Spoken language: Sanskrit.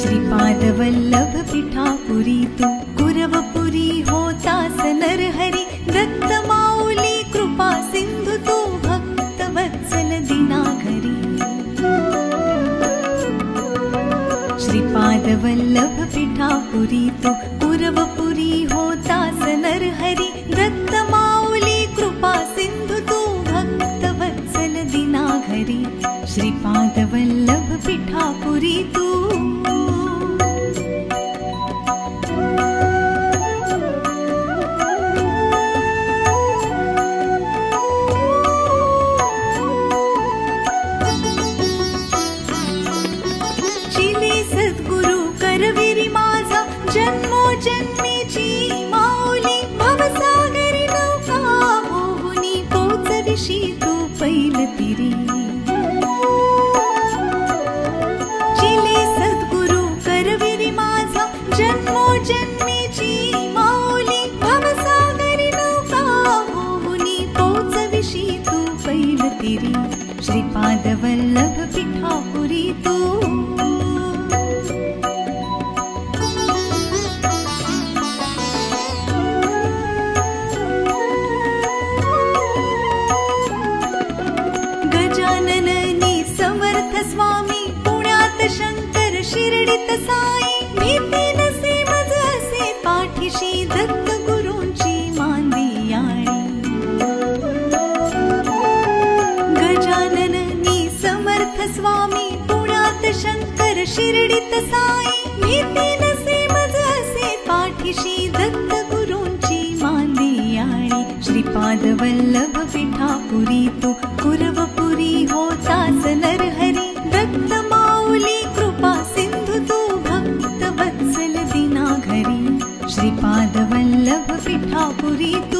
श्रीपादवल्लभ पिठापुरी तु कुरवपुरी होता स नरहरि दत्तमाऊली कृपा सिन्धु तु भक्तवत्सल दिनाघरी श्रीपादवल्लभ पिठापुरी तु कुरवपुरी होता स पिठापुरी तु। पिठापुरी तू। गजानननी समर्थ स्वामी पुण्यात शंकर शिर्डीत साई शिर्डीत साई नीती नसे मज असे पाठीशी दत्त गुरूंची मांदी आणि. श्रीपाद वल्लभ पिठापुरी तू कुरवपुरी होतास नरहरी. दत्त माऊली कृपा सिंधु तू भक्त वत्सल दिना घरी श्रीपाद वल्लभ पिठापुरी तू